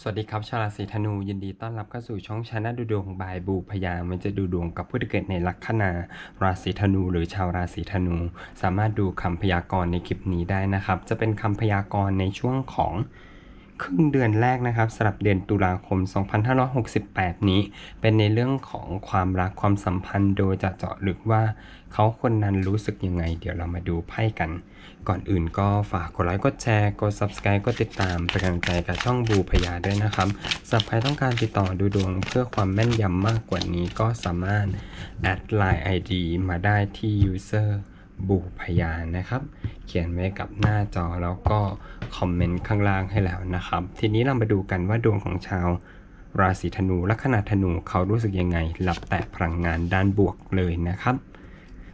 สวัสดีครับชาวราศีธนูยินดีต้อนรับเข้าสู่ช่องชาแนลดูดวงบายบูพยามันจะดูดวงกับผู้ที่เกิดในลัคนาราศีธนู หรือชาวราศีธนู สามารถดูคำพยากรณ์ในคลิปนี้ได้นะครับ จะเป็นคำพยากรณ์ในช่วงของ ครึ่งเดือนแรกนะครับสำหรับเดือนตุลาคม 2568 นี้ เป็นในเรื่องของความรักความสัมพันธ์โดยจะเจาะลึกว่า เขาคนนั้นรู้สึกยังไง เดี๋ยวเรามาดูไพ่กัน ก่อนอื่นก็ฝากกดไลค์กดแชร์กด subscribe กดติดตามเป็นกำลังใจกับช่องบูพยาด้วยนะครับสำหรับใครต้องการติดต่อดูดวงเพื่อความแม่นยำมากกว่านี้ก็สามารถแอดไลน์ ID มาได้ที่ user บูพยานนะครับ เขียนไว้กับหน้าจอแล้วก็คอมเมนต์ข้างล่างให้แล้วนะครับ ทีนี้เรามาดูกันว่าดวงของชาวราศีธนูลัคนาธนูเขารู้สึกยังไงหลับแต่พลังงานด้านบวกเลยนะครับ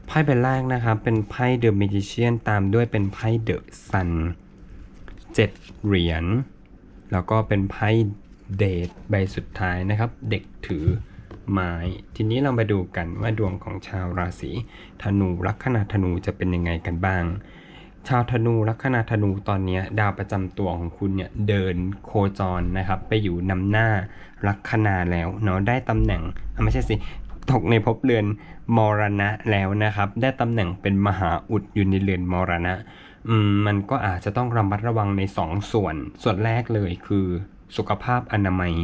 ไพ่ใบแรกนะครับ เป็นไพ่เดอะ a ม i เชียนตามด้วยเป็นไพ่เดอะซันเจ็ดเหรียญแล้วก็เป็นไพ่เดทใบสุดท้ายนะครับ เด็กถือ ไม้ ทีนี้เรามาดูกันว่าดวงของชาวราศีธนูลัคนาธนูจะเป็นยังไงกันบ้าง ชาวธนูลัคนาธนูตอนนี้ดาวประจำตัวของคุณเนี่ยเดินโคจรนะครับ ไปอยู่นำหน้าลัคนาแล้วเนาะได้ตำแหน่งไม่ใช่สิตกในภพเรือนมรณะแล้วนะครับ ได้ตำแหน่งเป็นมหาอุดอยู่ในเรือนมรณะ อืมมันก็อาจจะต้องระมัดระวังในสองส่วน ส่วนแรกเลยคือ สุขภาพอนามัย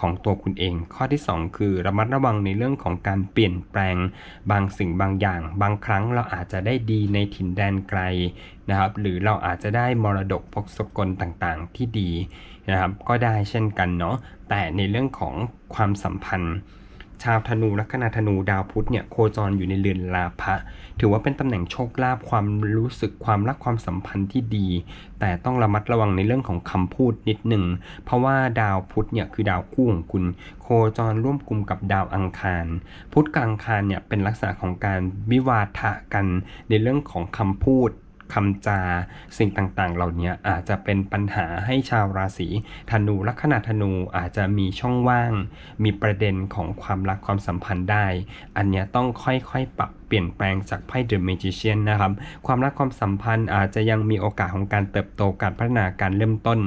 ของตัวคุณเอง ข้อที่ 2 คือระมัดระวังในเรื่องของการเปลี่ยนแปลงบางสิ่งบางอย่าง บางครั้งเราอาจจะได้ดีในถิ่นแดนไกลนะครับ หรือเราอาจจะได้มรดกพกสกลต่างๆ ที่ดีนะครับ ก็ได้เช่นกันเนาะแต่ในเรื่องของความสัมพันธ์ ชาวธนูลัคนาธนูดาวพุธเนี่ยโคจรอยู่ในเรือนลาภะถือว่าเป็นตำแหน่งโชคลาภความรู้สึกความรักความสัมพันธ์ที่ดี แต่ต้องระมัดระวังในเรื่องของคำพูดนิดหนึ่ง เพราะว่าดาวพุธเนี่ยคือดาวคู่ของคุณ โคจรร่วมกลุ่มกับดาวอังคาร พุธกับอังคารเนี่ยเป็นลักษณะของการวิวาทะกันในเรื่องของคำพูด คำจาสิ่งต่างๆ เหล่านี้อาจจะเป็นปัญหาให้ชาวราศีธนูลัคนาธนูอาจจะมีช่องว่าง มีประเด็นของความรักความสัมพันธ์ได้ อันนี้ต้องค่อยๆปรับ เปลี่ยนแปลงจากไพ่เดอะ a มจิเชียนนะครับ ความรักความสัมพันธ์อาจจะยังมีโอกาสของการเติบโตการพัฒนาการเริ่มต้น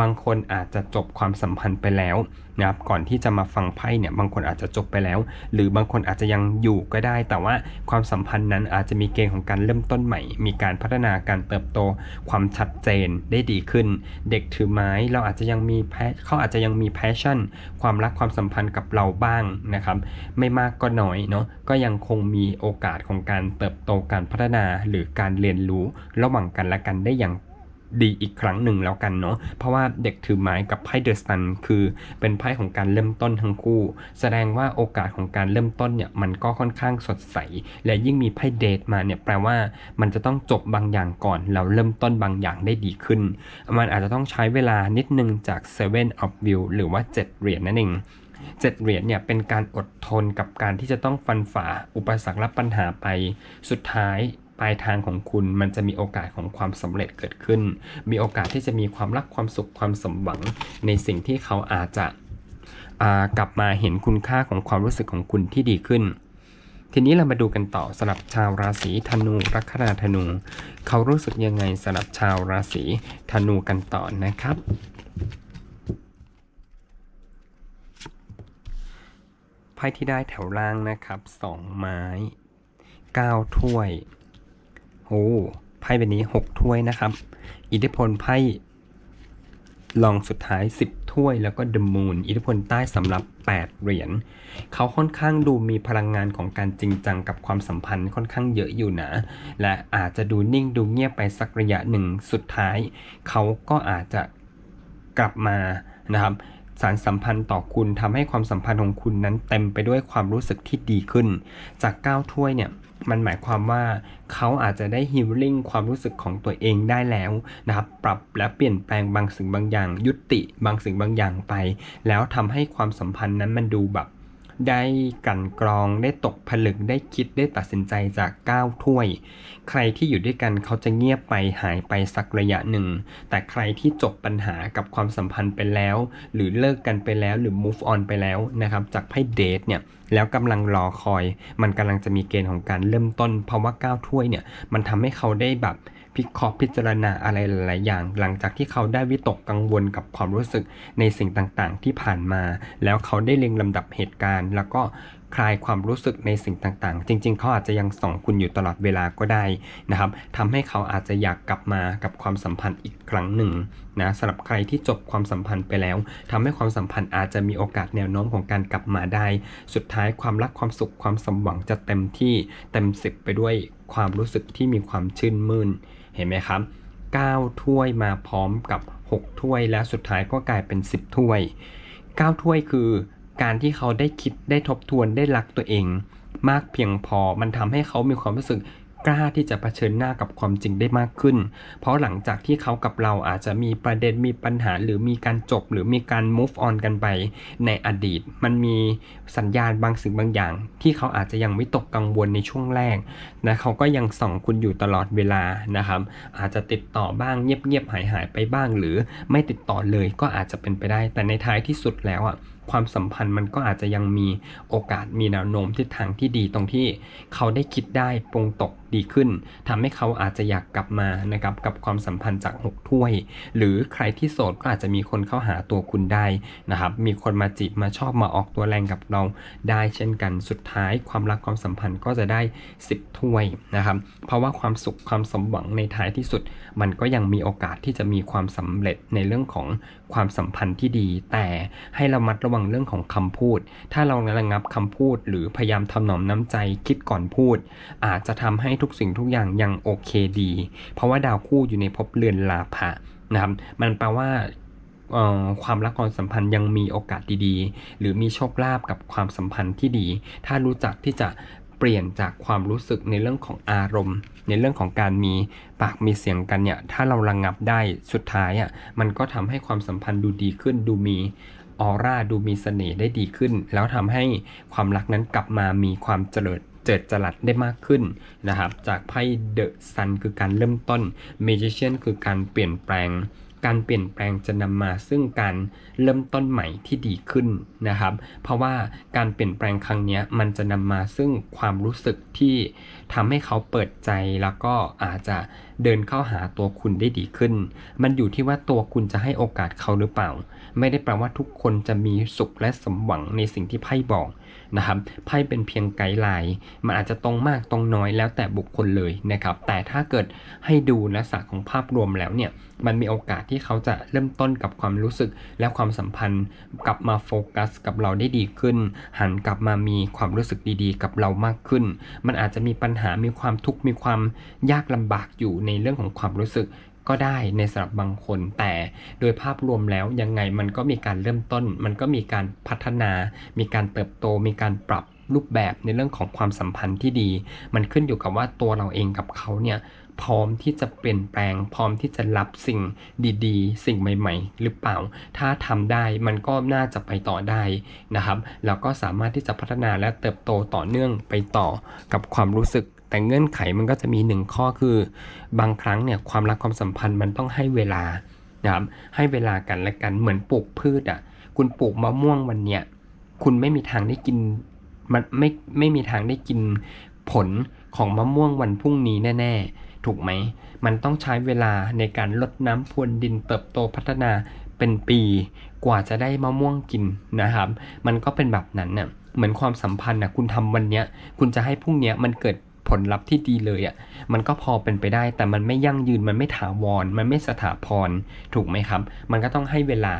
บางคนอาจจะจบความสัมพันธ์ไปแล้วนะครับก่อนที่จะมาฟังไพ่เนี่ยบางคนอาจจะจบไปแล้ว หรือบางคนอาจจะยังอยู่ก็ได้ แต่ว่าความสัมพันธ์นั้นอาจจะมีเกณฑ์ของการเริ่มต้นใหม่ มีการพัฒนาการเติบโต ความชัดเจนได้ดีขึ้น เด็กถือไม้เราอาจจะยังมีแพเขาอาจจะยังมีแพชชั่น ความรักความสัมพันธ์กับเราบ้างนะครับ ไม่มากก็น้อยเนาะก็ยังคงมีโอกาสาสของการเติบโตการพัฒนาหรือการเรียนรู้ระหว่างกันและกันได้อย่างดีอีกครั้งหนึ่งแล้วกันเนาะ เพราะว่าเด็กถือไม้กับไพ่เดอะซันคือเป็นไพ่ของการเริ่มต้นทั้งคู่ แสดงว่าโอกาสของการเริ่มต้นเนี่ยมันก็ค่อนข้างสดใส และยิ่งมีไพ่เดทมาเนี่ยแปลว่ามันจะต้องจบบางอย่างก่อนแล้วเริ่มต้นบางอย่างได้ดีขึ้น มันอาจจะต้องใช้เวลานิดนึงจาก Seven of View หรือว่า 7 เหรียญนั่นเอง เจ็ดเหรียญเนี่ยเป็นการอดทนกับการที่จะต้องฟันฝ่าอุปสรรคและปัญหาไป สุดท้ายปลายทางของคุณมันจะมีโอกาสของความสำเร็จเกิดขึ้น มีโอกาสที่จะมีความรักความสุขความสมหวังในสิ่งที่เขาอาจจะกลับมาเห็นคุณค่าของความรู้สึกของคุณที่ดีขึ้น ทีนี้เรามาดูกันต่อสำหรับชาวราศีธนูลัคนาธนู เขารู้สึกยังไงสำหรับชาวราศีธนูกันต่อนะครับ ไพ่ที่ได้แถวล่างนะครับสองไม้เก้าถ้วยโอ้ไพ่ใบนี้หกถ้วยนะครับ อิทธิพลไพ่ลองสุดท้าย 10 ถ้วยแล้วก็เดอะมูนอิทธิพลใต้สำหรับ 8 เหรียญเขาค่อนข้างดูมีพลังงานของการจริงจังกับความสัมพันธ์ค่อนข้างเยอะอยู่นะ และอาจจะดูนิ่งดูเงียบไปสักระยะหนึ่งสุดท้าย เขาก็อาจจะกลับมานะครับ สารสัมพันธ์ต่อคุณทำให้ความสัมพันธ์ของคุณนั้นเต็มไปด้วยความรู้สึกที่ดีขึ้น จาก 9 ถ้วยเนี่ยมันหมายความว่าเขาอาจจะได้ฮิลลิ่งความรู้สึกของตัวเองได้แล้วนะครับปรับและเปลี่ยนแปลงบางสิ่งบางอย่าง ยุติบางสิ่งบางอย่างไป แล้วทำให้ความสัมพันธ์นั้นมันดูแบบ ได้กันกรองได้ตกผลึกได้คิดได้ตัดสินใจจากก้าถ้วย ใครที่อยู่ด้วยกันเขาจะเงียบไปหายไปสักระยะหนึ่ง แต่ใครที่จบปัญหากับความสัมพันธ์ไปแล้ว หรือเลิกกันไปแล้วหรือ move on ไปแล้วนะครับจากไพ่เดทเนี่ยแล้วกำลังรอคอย มันกำลังจะมีเกณฑ์ของการเริ่มต้น เพราะว่าก้าถ้วยเนี่ยมันทำให้เขาได้แบบ พิเคราะห์พิจารณาอะไรหลาย ๆ อย่าง หลังจากที่เขาได้วิตกกังวลกับความรู้สึกในสิ่งต่าง ๆ ที่ผ่านมา แล้วเขาได้เรียงลำดับเหตุการณ์ แล้วก็ คลายความรู้สึกในสิ่งต่างๆ จริง ๆ เขาอาจจะยังส่องคุณอยู่ตลอดเวลาก็ได้นะครับทำให้เขาอาจจะอยากกลับมากับความสัมพันธ์อีกครั้งหนึ่งนะสำหรับใครที่จบความสัมพันธ์ไปแล้วทำให้ความสัมพันธ์อาจจะมีโอกาสแนวโน้มของการกลับมาได้ สุดท้ายความรักความสุขความสมหวังจะเต็มที่เต็มสิบไปด้วยความรู้สึกที่มีความชื่นมื่นเห็นไหมครับ9ถ้วยมาพร้อมกับ 6 ถ้วยแล้วสุดท้ายก็กลายเป็น 10 ถ้วย 9 ถ้วยคือ การที่เขาได้คิดได้ทบทวนได้รักตัวเอง มากเพียงพอมันทำให้เขามีความรู้สึกกล้าที่จะะเผชิญหน้ากับความจริงได้มากขึ้น เพราะหลังจากที่เขากับเราอาจจะมีประเด็นมีปัญหา หรือมีการจบ หรือมีการ move on กันไปในอดีต มันมีสัญญาณบางสิ่งบางอย่าง ที่เขาอาจจะยังไม่ตกกังวลในช่วงแรกนะเขาก็ยังส่องคุณอยู่ตลอดเวลานะครับ อาจจะติดต่อบ้างเงียบๆหายหายไปบ้าง หรือไม่ติดต่อเลยก็อาจจะเป็นไปได้ แต่ในท้ายที่สุดแล้วอะ ความสัมพันธ์มันก็อาจจะยังมีโอกาสมีแนวโน้มทิศทางที่ดีตรงที่เขาได้คิดได้ปรงตกดีขึ้นทำให้เขาอาจจะอยากกลับมานะครับกับความสัมพันธ์จาก 6 ถ้วย หรือใครที่โสดก็อาจจะมีคนเข้าหาตัวคุณได้นะครับมีคนมาจีบมาชอบมาออกตัวแรงกับเราได้เช่นกันสุดท้ายความรักความสัมพันธ์ก็จะได้ 10 ถ้วยนะครับเพราะว่าความสุขความสมหวังในท้ายที่สุด มันก็ยังมีโอกาสที่จะมีความสำเร็จในเรื่องของความสัมพันธ์ที่ดี แต่ให้เรามัดระวังเรื่องของคำพูด ถ้าเราระงับคำพูด หรือพยายามทำหนอมน้ำใจคิดก่อนพูด อาจจะทำให้ทุกสิ่งทุกอย่างยังโอเคดี เพราะว่าดาวคู่อยู่ในภพเรือนลาภะนะครับ มันแปลว่าความรักความสัมพันธ์ยังมีโอกาสดีๆ หรือมีโชคลาภกับความสัมพันธ์ที่ดี ถ้ารู้จักที่จะเปลี่ยนจากความรู้สึกในเรื่องของอารมณ์ ในเรื่องของการมีปากมีเสียงกันเนี่ย ถ้าเราระงงับได้สุดท้ายอะมันก็ทำให้ความสัมพันธ์ดูดีขึ้น ดูมีออร่าดูมีเสน่ห์ได้ดีขึ้น แล้วทำให้ความรักนั้นกลับมามีความเจริญ เจิดจรัสได้มากขึ้นนะครับ จากไพ่เดอะซันคือการเริ่มต้นเมจิเชียนคือการเปลี่ยนแปลง การเปลี่ยนแปลงจะนำมาซึ่งการเริ่มต้นใหม่ที่ดีขึ้นนะครับ เพราะว่าการเปลี่ยนแปลงครั้งนี้มันจะนำมาซึ่งความรู้สึกที่ทำให้เขาเปิดใจแล้วก็อาจจะ เดินเข้าหาตัวคุณได้ดีขึ้น มันอยู่ที่ว่าตัวคุณจะให้โอกาสเขาหรือเปล่า ไม่ได้แปลว่าทุกคนจะมีสุขและสมหวังในสิ่งที่ไพ่บอกนะครับไพ่เป็นเพียงไกด์ไลน์มันอาจจะตรงมากตรงน้อยแล้วแต่บุคคลเลยนะครับ แต่ถ้าเกิดให้ดูลักษณะของภาพรวมแล้วเนี่ยมันมีโอกาสที่เขาจะเริ่มต้นกับความรู้สึกและความสัมพันธ์กลับมาโฟกัสกับเราได้ดีขึ้น หันกลับมามีความรู้สึกดีๆ กับเรามากขึ้น มันอาจจะมีปัญหามีความทุกข์มีความยากลำบากอยู่ในเรื่องของความรู้สึกก็ได้ในสำหรับบางคน แต่โดยภาพรวมแล้วยังไงมันก็มีการเริ่มต้น มันก็มีการพัฒนา มีการเติบโต มีการปรับรูปแบบในเรื่องของความสัมพันธ์ที่ดี มันขึ้นอยู่กับว่าตัวเราเองกับเขาเนี่ยพร้อมที่จะเปลี่ยนแปลง พร้อมที่จะรับสิ่งดีๆ สิ่งใหม่ ๆ หรือเปล่า ถ้าทำได้มันก็น่าจะไปต่อได้นะครับ แล้วก็สามารถที่จะพัฒนาและเติบโตต่อเนื่องไปต่อกับความรู้สึก แต่เงื่อนไขมันก็จะมีหนึ่งข้อคือบางครั้งเนี่ยความรักความสัมพันธ์มันต้องให้เวลานะครับให้เวลากันและกันเหมือนปลูกพืชอะคุณปลูกมะม่วงวันเนี้ยคุณไม่มีทางได้กินมันไม่ไม่มีทางได้กินผลของมะม่วงวันพรุ่งนี้แน่ ๆ ถูกไหม มันต้องใช้เวลาในการลดน้ำพรวนดินเติบโตพัฒนาเป็นปีกว่าจะได้มะม่วงกินนะครับ มันก็เป็นแบบนั้นเน่ยเหมือนความสัมพันธ์นะคุณทำวันเนี้ย คุณจะให้พรุ่งเนี้ยมันเกิด ผลลัพธ์ที่ดีเลยอะ่ะมันก็พอเป็นไปได้ แต่มันไม่ยั่งยืนมันไม่ถาวร มันไม่สถาพรถูกไหมครับ มันก็ต้องให้เวลา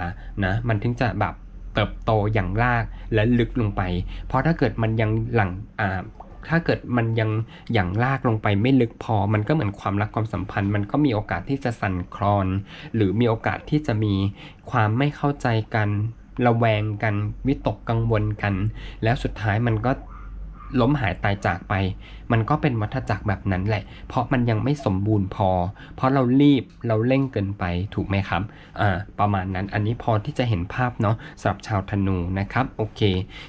นะมันถึงจะแบบเติบโตอย่างรากและลึกลงไป เพราะถ้าเกิดมันยังหลังอ่าถ้าเกิดมันยังอย่างลากลงไปไม่ลึกพอ มันก็เหมือนความรักความสัมพันธ์ มันก็มีโอกาสที่จะสั่นคลอน หรือมีโอกาสที่จะมีความไม่เข้าใจกัน ระแวงกัน วิตกกังวลกัน แล้วสุดท้ายมันก็ ล้มหายตายจากไป มันก็เป็นวัฏจักรแบบนั้นแหละ เพราะมันยังไม่สมบูรณ์พอ เพราะเรารีบเราเร่งเกินไปถูกไหมครับอ่าประมาณนั้นอันนี้พอที่จะเห็นภาพเนาะสำหรับชาวธนูนะครับโอเค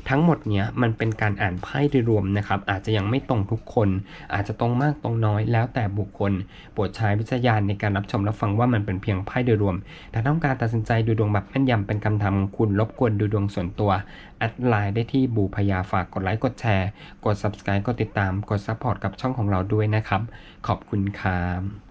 ทั้งหมดเนี้ยมันเป็นการอ่านไพ่โดยรวมนะครับอาจจะยังไม่ตรงทุกคน อาจจะตรงมากตรงน้อยแล้วแต่บุคคลโปรดใช้วิจารณในการรับชมรับฟังว่ามันเป็นเพียงไพ่โดยรวมแต่ต้องการตัดสินใจดูดวงแบบแม่นยำเป็นคำทำของคุณรบกวนดูดวงส่วนตัวแอดไลน์ได้ที่บูพยาฝากกดไลค์กดแชร์กด subscribe กดติดตาม กด support กับช่องของเราด้วยนะครับ ขอบคุณครับ